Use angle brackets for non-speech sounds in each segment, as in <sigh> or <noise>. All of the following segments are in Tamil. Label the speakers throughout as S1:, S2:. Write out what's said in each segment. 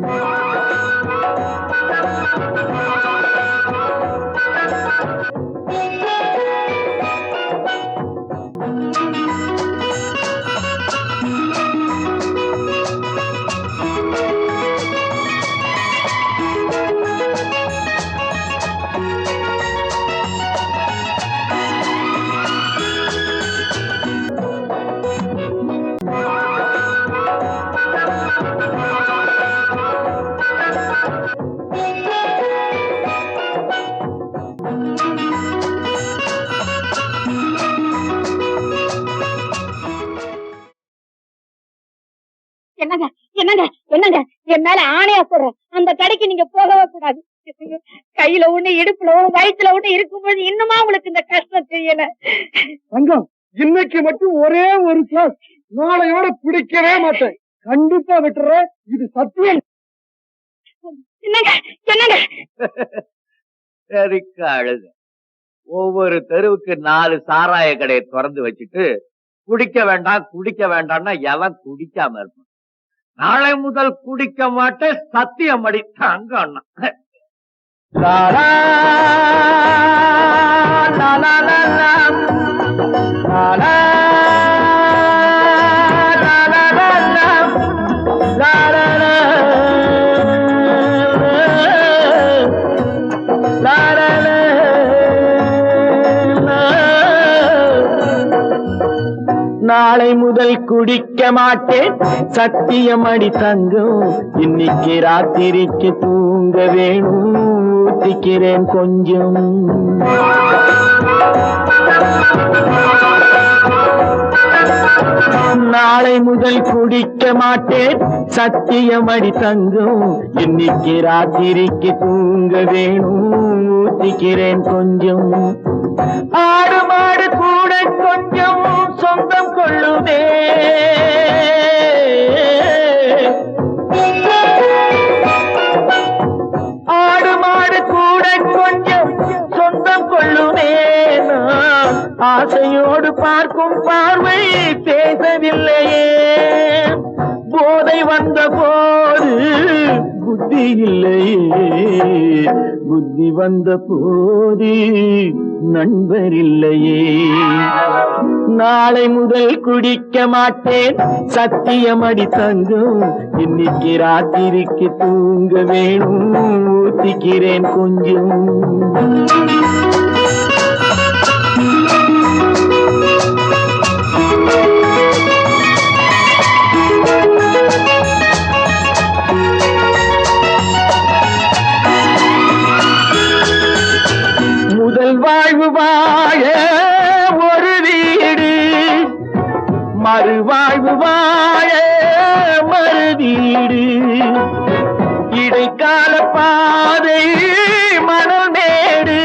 S1: Bye. என்னங்க என்னங்க என்னங்க? என் மேல ஆணையா சொல்றேன் அந்த கடைக்கு நீங்க போகவே கூடாது. கையில ஒண்ணு இடுப்புல ஒண்ணு வயிற்றுல ஒண்ணு இருக்கும்போது இன்னுமா உங்களுக்கு இந்த கஷ்டம் தெரியல.
S2: தங்கம் இன்னைக்கு மட்டும் ஒரே ஒரு கிளாஸ் நாளையோட பிடிக்கவே மாட்டேன். கண்டிப்பா விட்டுறேன். இது சத்தியம்.
S1: என்னங்க என்னங்க?
S3: சரிக்கு அழுது. ஒவ்வொரு தெருவுக்கு நாலு சாராய கடையை திறந்து வச்சுட்டு குடிக்க வேண்டாம் குடிக்க வேண்டாம்னா எவன் குடிக்காம இருப்பான்? நாளை முதல் குடிக்க மாட்டேன் சத்தியம் அடித்தாங்க அண்ணா நாளை முதல் குடிக்க மாட்டேன். சத்தியம் அடி தங்கும். இன்னைக்கு ராத்திரிக்கு தூங்க வேணும். ஊத்திக்கிறேன் கொஞ்சம். நாளை முதல் குடிக்க மாட்டேன். சத்தியம் அடி தங்கும். இன்னைக்கு ராத்திரிக்கு தூங்க வேணும். ஊத்திக்கிறேன் கொஞ்சம். ஆடு மாடு கூட கொஞ்சம் சொந்தம் ஆடு மாடு கூட கொஞ்சம் சொந்தம் கொள்ளுமே. நான் ஆசையோடு பார்க்கும் பார்வை பேசவில்லையே. போதை வந்த போது புத்தி இல்லையே. புத்தி வந்த போது நண்பர் இல்லையே. நாளை முதல் குடிக்க மாட்டேன். சத்தியம் அடி தங்கும். இன்னைக்கு ராத்திரிக்கு தூங்க வேணும். ஊத்திக்கிறேன் கொஞ்சம். மறுவாழ்வு வாழ மறுவீடு. இடைக்கால பாதை மணல் மேடு.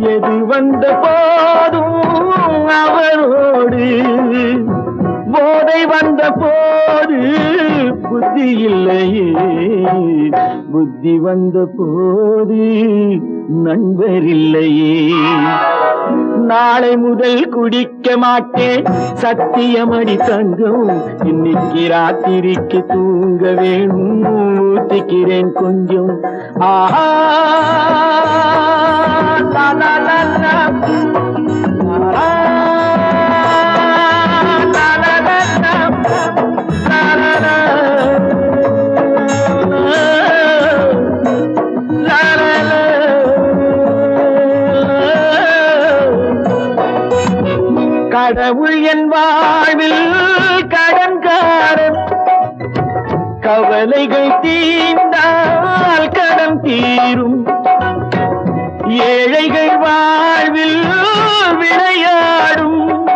S3: எது வந்த போதும் அவரோடு. போதை வந்த போது புத்தி இல்லையே. புத்தி வந்த போது நண்பர் இல்லையே. நாளை முதல் குடிக்க மாட்டேன். சத்தியமடி தங்கம் இன்னைக்கு ராத்திரிக்கு தூங்க வேணும். ஊத்திக்கிறேன் கொஞ்சம். ஆஹா லா, கடவுள் என் வாழ்வில் கடன்காரன் கவலைகள் தீர்ந்தால் கடன் தீரும். ஏழைகள் வாழ்வில் விளையாடும்.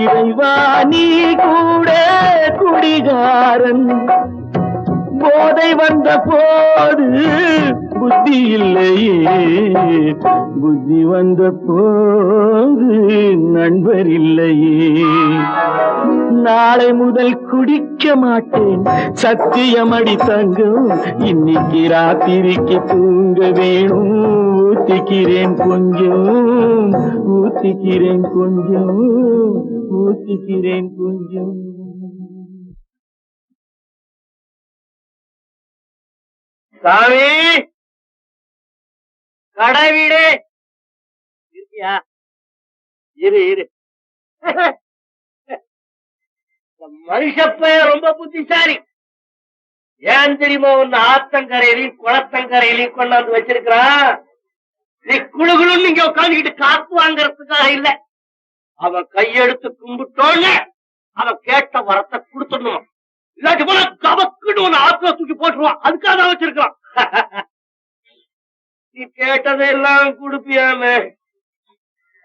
S3: இறைவா நீ கூட குடிகாரன். போதை வந்த போது புத்தி இல்லையே. புத்தி வந்த போது நண்பர் இல்லையே. நாளை முதல் குடிக்க மாட்டேன். சத்தியமடி தங்கும். இன்னைக்கு ராத்திரிக்கு தூங்க வேணும். ஊத்திக்கிறேன் கொஞ்சம். ஊத்திக்கிறேன் கொஞ்சம். ஊத்திக்கிறேன் கொஞ்சம்.
S4: சாமி! கடை வீடு! இருக்கியா? இரு இரு. மனுஷப்பைய ரொம்ப புத்திசாலி. ஏன் தெரியுமா ஒன்னு ஆத்தங்கரையிலையும் குளத்தங்கரையிலையும் கொண்டாந்து வச்சிருக்கிறான்? நீ குழுகுழுன்னு இங்க உட்காந்துக்கிட்டு காத்து வாங்கறதுக்காக இல்ல. அவன் கையெடுத்து கும்பிட்டோன்னு அவன் கேட்ட வரத்தை கொடுத்துடணும். இல்லாட்டி போல கவக்குன்னு ஒண்ணு ஆத்துல தூக்கி போட்டுருவான். அதுக்காக தான் வச்சிருக்கான் <laughs> நீ கேட்டதையெல்லாம் கொடுப்பியாமே?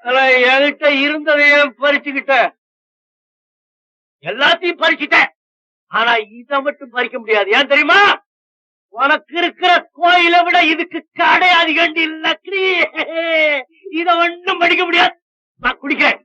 S4: ஆனா என்கிட்ட இருந்ததையும் பறிச்சுக்கிட்ட? எல்லாத்தையும் பறிச்சுட்டேன். ஆனா இத மட்டும் பறிக்க முடியாது. ஏன் தெரியுமா? உனக்கு இருக்கிற கோயிலை விட இதுக்கு கடை அதிகண்டி லக்ரி இத ஒண்ணும் படிக்க முடியாது. நான் குடிக்கிறேன்.